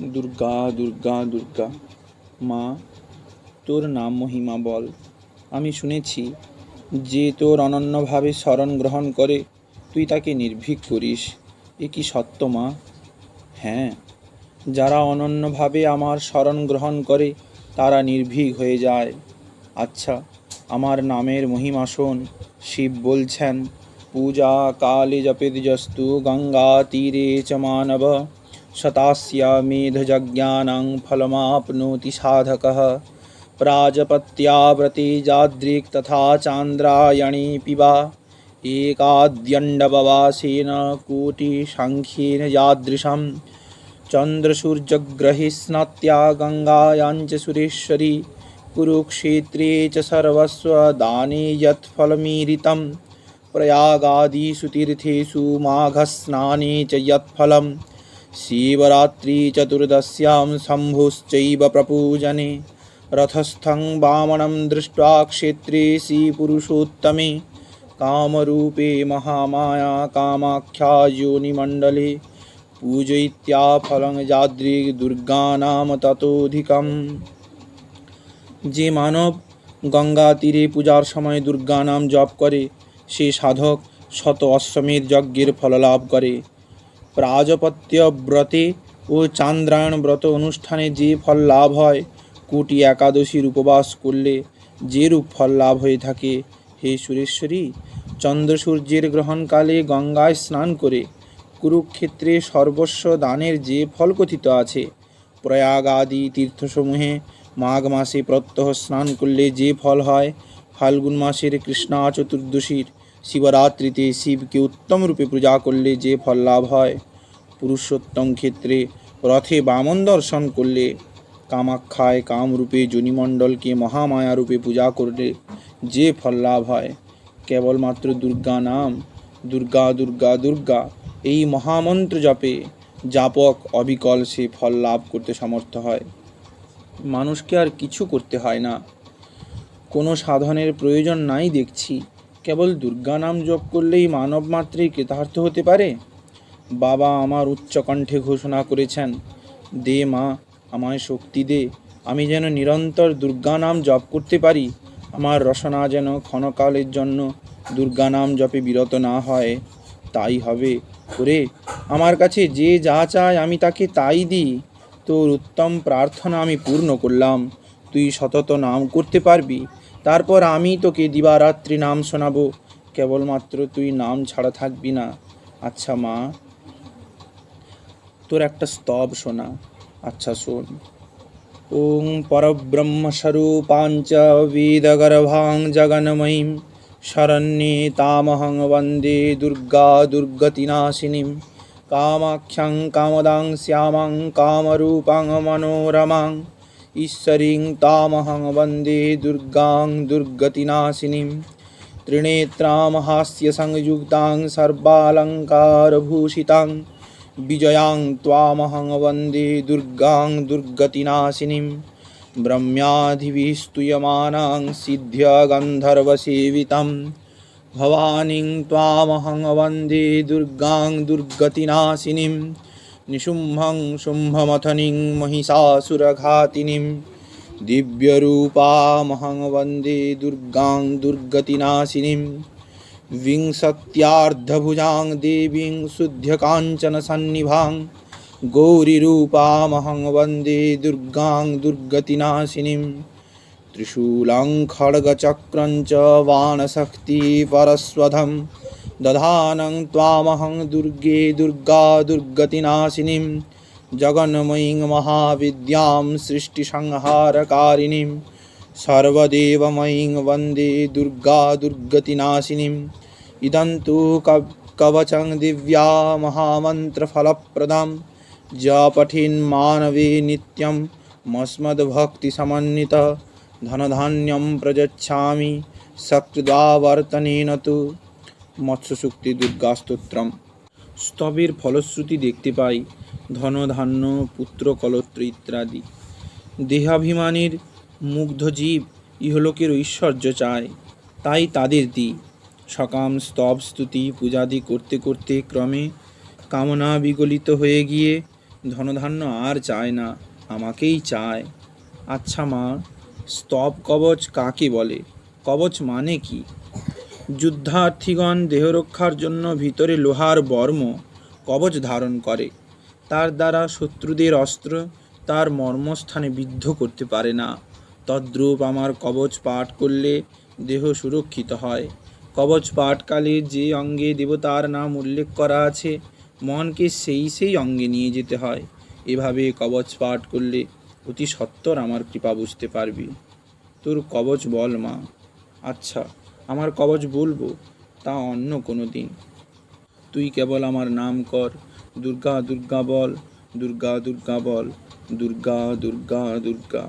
দুর্গা দুর্গা দুর্গা, মা, তোর নাম মহিমা বল। আমি শুনেছি যে তোর অনন্যভাবে স্মরণ গ্রহণ করে তুই তাকে নির্ভীক করিস। এ কি সত্য, মা? হ্যাঁ যারা অনন্যভাবে আমার স্মরণ গ্রহণ করে তারা নির্ভীক হয়ে যায়। আচ্ছা আমার নামের মহিমা শোন। শিব বলছেন, পূজা কালে জপেদজস্তু গঙ্গা তীরে চ মানব। शतास्यामेधजज्ञानं फलमाप्नोति साधकः। प्राजपत्याव्रते जाद्रिक् तथा चान्द्रायणे वा एकाद्यण्डववासेन कोटिसाङ्ख्येन यादृशं चन्द्रसूर्यग्रहे स्नात्या गङ्गायाञ्च सुरेश्वरी। कुरुक्षेत्रे च सर्वस्वदाने यत्फलमीरितं प्रयागादिषु तीर्थेषु माघस्नाने च यत्फलं शिवरात्रि चतुर्दश्यां शम्भुश्चैव प्रपूजने रथस्थं वामनं दृष्ट्वा क्षेत्रे श्रीपुरुषोत्तमे कामरूपे महामाया कामाख्या योनिमण्डले पूजयित्या फलं যাদৃক নাম ততোধিকম যে মানব গঙ্গা তীরে পূজার সময় দুর্গা নাম জপ করে সে সাধক শত অশ্বমেধ যজ্ঞের ফল লাভ করে প্রাজপত্য ব্রতে ও চান্দ্রায়ণ ব্রত অনুষ্ঠানে যে ফল লাভ হয়, কুটি একাদশীর উপবাস করলে যেরূপ ফল লাভ হয়ে থাকে, হে সুরেশ্বরী চন্দ্র সূর্যের গ্রহণকালে গঙ্গায় স্নান করে কুরুক্ষেত্রে সর্বস্ব দানের যে ফল কথিত আছে, প্রয়াগ আদি তীর্থসমূহে মাঘ মাসে প্রত্যহ স্নান করলে যে ফল হয়, ফাল্গুন মাসের কৃষ্ণা চতুর্দশীর শিবরাত্রিতে শিবকে উত্তম রূপে পূজা করলে যে ফল লাভ হয়। পুরুষোত্তম ক্ষেত্রে রথে বামন দর্শন করলে কামাখ্যায় কামরূপে জনিমণ্ডলকে মহামায়া রূপে পূজা করলে যে ফল লাভ হয়। কেবলমাত্র দুর্গা নাম, দুর্গা দুর্গা দুর্গা, এই মহামন্ত্র জপে জাপক অবিকল সে ফল লাভ করতে সমর্থ হয়। মানুষকে আর কিছু করতে হয় না। কোনো সাধনের প্রয়োজন নাই দেখছি। কেবল দুর্গা নাম জপ করলেই মানব মাত্রেই কৃতার্থ হতে পারে? বাবা আমার উচ্চকণ্ঠে ঘোষণা করেছেন, দে মা, আমায় শক্তি দে, আমি যেন নিরন্তর দুর্গা নাম জপ করতে পারি। আমার রসনা যেন ক্ষণকালের জন্য দুর্গা নাম জপে বিরত না হয়। তাই হবে করে, আমার কাছে যে যা চায় আমি তাকে তাই দিই। তোর উত্তম প্রার্থনা আমি পূর্ণ করলাম। তুই সতত নাম করতে পারবি। তারপর আমি তোকে দিবারাত্রি নাম শোনাবো। কেবলমাত্র তুই নাম ছাড়া থাকবি না। আচ্ছা মা, তোর একটা স্তব শোনা। আচ্ছা শোন। ওং পরব্রহ্মস্বরূপাঞ্চ বেদগর্ভাং জগন্ময়ীম শরণ্যে তামহং বন্দে দুর্গা দুর্গতিনাশিনীম কামাখ্যাং কামদাং শ্যামাং কামরূপাং মনোরমাং ईश्वरीं तामहं वन्दे दुर्गां दुर्गतिनाशिनीं त्रिनेत्रां हास्यसंयुक्तां सर्वालङ्कारभूषितां विजयां त्वामहं वन्दे दुर्गां दुर्गतिनाशिनीं ब्रह्म्याधिभिः स्तूयमानां सिद्ध्यगन्धर्वसेवितं भवानीं त्वामहं वन्दे दुर्गां दुर्गतिनाशिनीं निशुम्भं शुम्भमथनीं महिषासुरघातिनीं दिव्यरूपामहं वंदे दुर्गां दुर्गतिनाशिनीं विंशत्यार्धभुजां देवीं शुद्ध्यकाञ्चनसन्निभां गौरीरूपामहं वंदे दुर्गां दुर्गतिनाशिनीं त्रिशूलं खड्गचक्रं च बाणशक्तिपरस्वधं দধানং ত্বামহং দুর্গে দুর্গা দুর্গতিনাশিনীম জগন্ময়ীং মহাবিদ্যাম সৃষ্টিসংহারকারিণীম সর্বদেবময়ীং বন্দে দুর্গা দুর্গতিনাশিনীম ইদন্তু কব কবচং দিব্যা মহামন্ত্রফলপ্রদাম যা পঠিন্মানবে নিত্যম মস্মদ্ভক্তিসমন্বিত ধনধান্যম প্রযচ্ছামি সकृদাবর্তনেন তু মৎস্যশুক্তি দুর্গাস্তোত্রম স্তবের ফলশ্রুতি দেখতে পাই, ধনধান্য, পুত্র কলত্র ইত্যাদি। দেহাভিমানীর মুগ্ধ জীব ইহলোকের ঐশ্বর্য চায়, তাই তাদের দিই। সকাম, স্তব, স্তুতি, পূজাদি করতে করতে ক্রমে কামনা বিগলিত হয়ে গিয়ে ধনধান্য আর চায় না, আমাকেই চায়। আচ্ছা মা, স্তব কবচ কাকে বলে? কবচ মানে কি? যুদ্ধার্থীগণ দেহরক্ষার জন্য ভিতরে লোহার বর্ম, কবচ ধারণ করে। তার দ্বারা শত্রুদের অস্ত্র তার মর্মস্থানে বিদ্ধ করতে পারে না। তদ্রূপ আমার কবচ পাঠ করলে দেহ সুরক্ষিত হয়। কবচ পাঠকালে যে অঙ্গে দেবতার নাম উল্লেখ করা আছে, মনকে সেই সেই অঙ্গে নিয়ে যেতে হয়। এভাবে কবচ পাঠ করলে অতি সত্বর আমার কৃপা বুঝতে পারবি। তোর কবচ বল মা। আচ্ছা। আমার কবচ বলব তা অন্য কোনো দিন। তুই কেবল আমার নাম কর, দুর্গা দুর্গা বল, দুর্গা দুর্গা বল, দুর্গা দুর্গা দুর্গা।